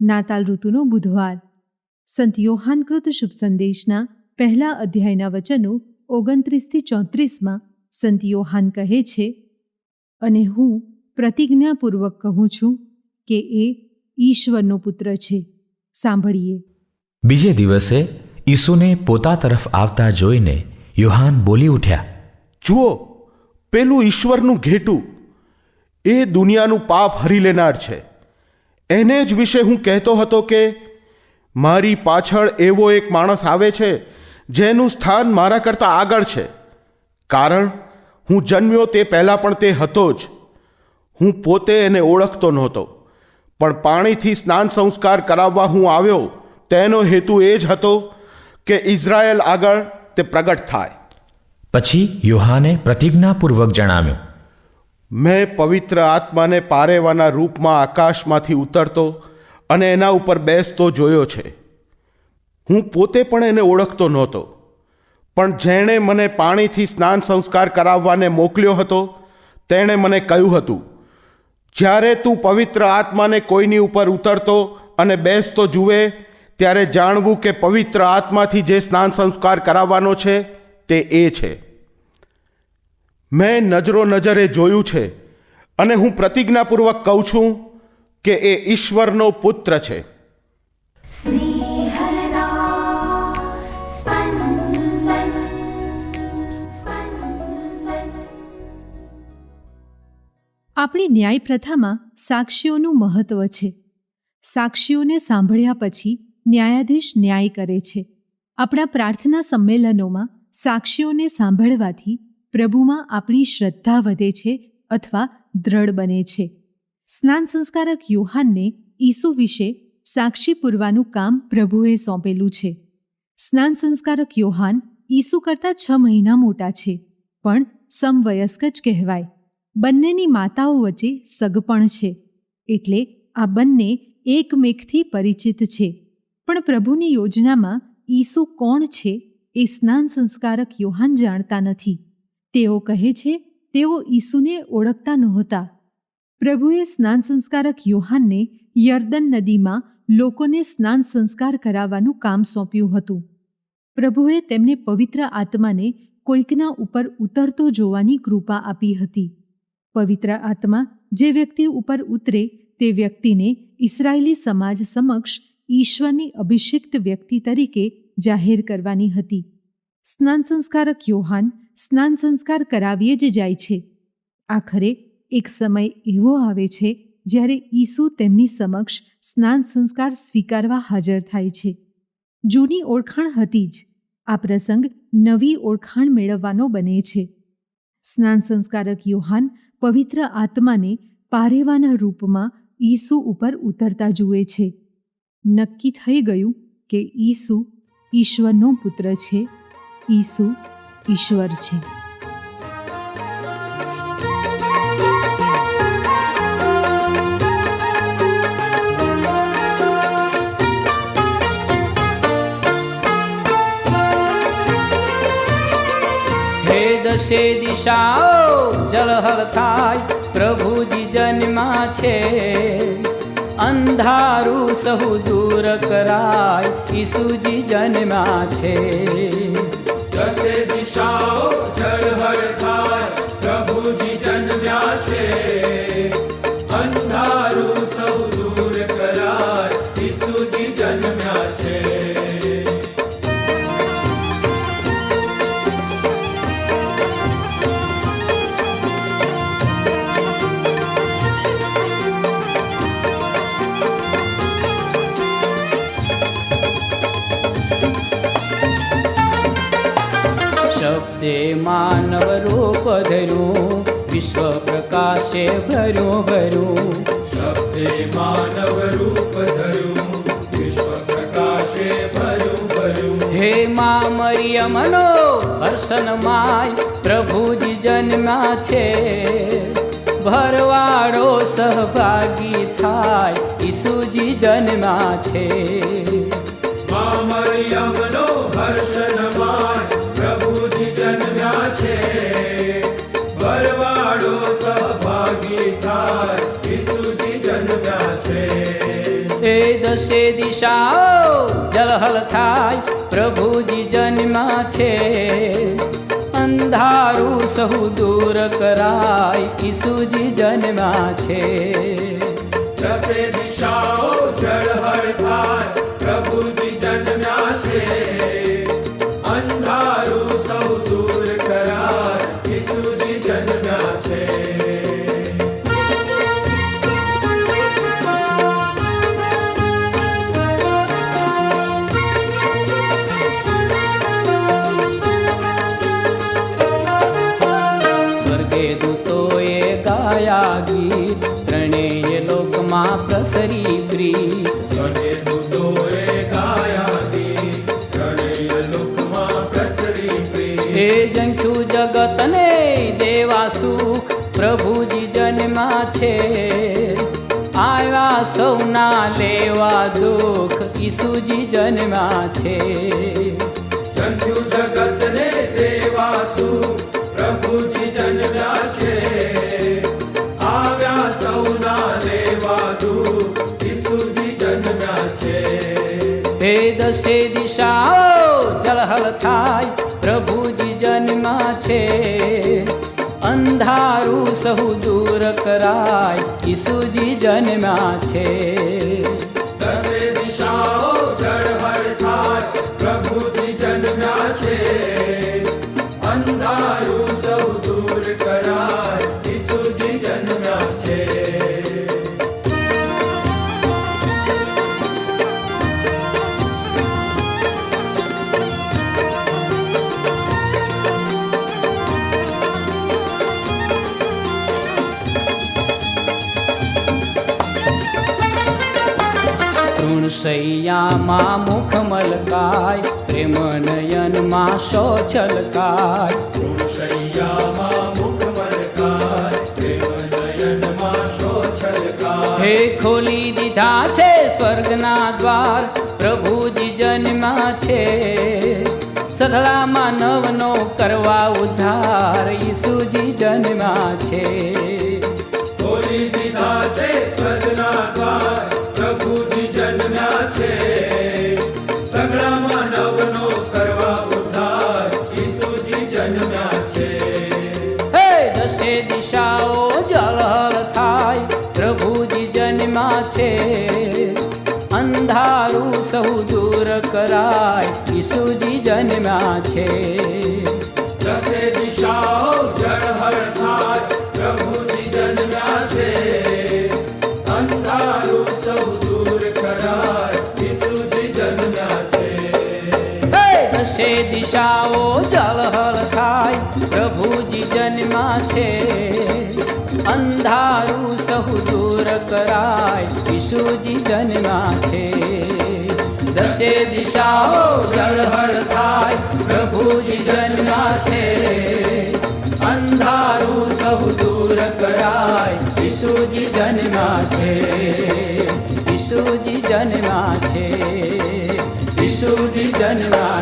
નાતાલ ઋતુનો બુધવાર. સંત યોહાનકૃત શુભ સંદેશના પહેલા અધ્યાયના વચનો ઓગણત્રીસથી ચોત્રીસમાં સંત યોહાન કહે છે અને હું પ્રતિજ્ઞાપૂર્વક કહું છું કે એ ઈશ્વરનો પુત્ર છે. સાંભળીએ. બીજે દિવસે ઈસુને પોતા તરફ આવતા જોઈને યોહાન બોલી ઉઠ્યા જુઓ પેલું ઈશ્વરનું ઘેટું એ દુનિયાનું પાપ હરી લેનાર છે. એને જ વિશે હું કહેતો હતો કે મારી પાછળ એવો એક માણસ આવે છે જેનું સ્થાન મારા કરતાં આગળ છે. કારણ હું જન્મ્યો તે પહેલાં પણ તે હતો જ. હું પોતે એને ઓળખતો નહોતો. પણ પાણીથી સ્નાન સંસ્કાર કરાવવા હું આવ્યો તેનો હેતુ એ જ હતો કે ઇઝરાયલ આગળ તે પ્રગટ થાય. પછી યુહાને પ્રતિજ્ઞાપૂર્વક જણાવ્યું મેં પવિત્ર આત્માને પારેવાના રૂપમાં આકાશમાંથી ઉતરતો અને એના ઉપર બેસતો જોયો છે. હું પોતે પણ એને ઓળખતો નહોતો. પણ જેણે મને પાણીથી સ્નાન સંસ્કાર કરાવવાને મોકલ્યો હતો, તેણે મને કહ્યું હતું, જ્યારે તું પવિત્ર આત્માને કોઈની ઉપર ઉતરતો અને બેસતો જુએ, ત્યારે જાણવું કે પવિત્ર આત્માથી જે સ્નાન સંસ્કાર કરાવવાનો છે, તે એ છે. મેં નજરો નજરે જોયું છે અને હું પ્રતિજ્ઞાપૂર્વક કહું છું કે એ ઈશ્વરનો પુત્ર છે. સ્નેહ આપણી ન્યાય પ્રથામાં સાક્ષીઓનું મહત્વ છે. સાક્ષીઓને સાંભળ્યા પછી ન્યાયાધીશ ન્યાય કરે છે. આપણા પ્રાર્થના સંમેલનોમાં સાક્ષીઓને સાંભળવાથી પ્રભુમાં આપણી શ્રદ્ધા વધે છે અથવા દ્રઢ બને છે. સ્નાન સંસ્કારક યુહાનને ઈસુ વિશે સાક્ષી પૂરવાનું કામ પ્રભુએ સોંપેલું છે. સ્નાન સંસ્કારક યોહાન ઈસુ કરતાં છ મહિના મોટા છે, પણ સમવયસ્ક જ કહેવાય. બંનેની માતાઓ વચ્ચે સગપણ છે, એટલે આ બંને એકમેકથી પરિચિત છે. પણ પ્રભુની યોજનામાં ઈસુ કોણ છે એ સ્નાન સંસ્કારક યોહાન જાણતા નથી. તેઓ કહે છે, તેઓ ઈસુને ઓળખતા નહોતા. પ્રભુએ સ્નાન સંસ્કારક યોહાનને યર્દન નદીમાં લોકોને સ્નાન સંસ્કાર કરાવવાનું કામ સોંપ્યું હતું. પ્રભુએ તેમને પવિત્ર આત્માને કોઈકના ઉપર ઉતરતો જોવાની કૃપા આપી હતી. પવિત્ર આત્મા જે વ્યક્તિ ઉપર ઉતરે તે વ્યક્તિને ઇસરાયેલી સમાજ સમક્ષ ઈશ્વરની અભિષિક્ત વ્યક્તિ તરીકે જાહેર કરવાની હતી. સ્નાન સંસ્કારક યોહાન સ્નાન સંસ્કાર કરાવીએ જ જાય છે. આખરે એક સમય એવો આવે છે જ્યારે ઈસુ તેમની સમક્ષ સ્નાન સંસ્કાર સ્વીકારવા હાજર થાય છે. જૂની ઓળખાણ હતી જ. આ પ્રસંગ નવી ઓળખાણ મેળવવાનો બને છે. સ્નાન સંસ્કારક યોહાન પવિત્ર આત્માને પારેવાના રૂપમાં ઈસુ ઉપર ઉતરતા જુએ છે. નક્કી થઈ ગયું કે ઈસુ ઈશ્વરનો પુત્ર છે. ઈસુ ઈશ્વર છે. દશે દિશાઓ જલહલ થાય. પ્રભુજી જન્મા છે. અંધારું સહુ દૂર કરાય. ઈસુજી જન્મા છે. દશે દિશાઓ ધર્યું વિશ્વ પ્રકાશે ભર્યું ભર્યું. શબ્દે માનવ રૂપ ધર્યું વિશ્વ પ્રકાશે ભર્યું ભર્યું. હે મા મરિયમનો હર્ષન માય પ્રભુજી જન્મ્યા છે. ભરવાડો સહભાગી થાય ઈસુજી જન્મ્યા છે. મા મરિયમનો એ દશે દિશાઓ જલહલ થાય, પ્રભુજી જન્મા છે. અંધારું સહુ દૂર કરાય, ઈસુજી જન્મા છે. દશે દિશાઓ જળહળ થાય. પ્રેમ એ જંખ્યું જગતને દેવા સુખ પ્રભુજી જન્મા છે. આવ્યા સૌના લેવા દુઃખ ઈસુજી જન્મા છે. જંતુ જગતને દેવાસુ પ્રભુજી જન્મ્યા છે. દશે દિશાઓ જલહલ થાય. પ્રભુજી જન્મા છે. અંધારું સહુ દૂર કરાય. ઈસુજી જન્મા છે. તૃણસૈયામાં મુખ મલકાય પ્રેમ નયનમાં શો છલકાય. શૈયામાં મુખ મલકાય પ્રેમ નયનમાં શો છલકાય. હે ખોલી દીધા છે સ્વર્ગના દ્વાર પ્રભુજી જન્મા છે. સઘળામાં માનવનો કરવા ઉદ્ધાર ઈસુજી જન્મા છે. ખોલી દીધા છે સ્વર્ગના દ્વાર છે. અંધારું સૌ દૂર કરાય. ઈસુજી જન્મ્યા છે. દસે દિશાઓ દિશાઓ જલહલ થાય, પ્રભુજી જન્મા છે અંધારું સહુ દૂર કરાય, ઈસુજી જન્મા છે દશે દિશાઓ જળહળ થાય, પ્રભુજી જન્મા છે અંધારું સહુ દૂર કરાય, ઈસુજી જન્મા છે ઈસુજી જન્મા છે ઈસુજી જન્મા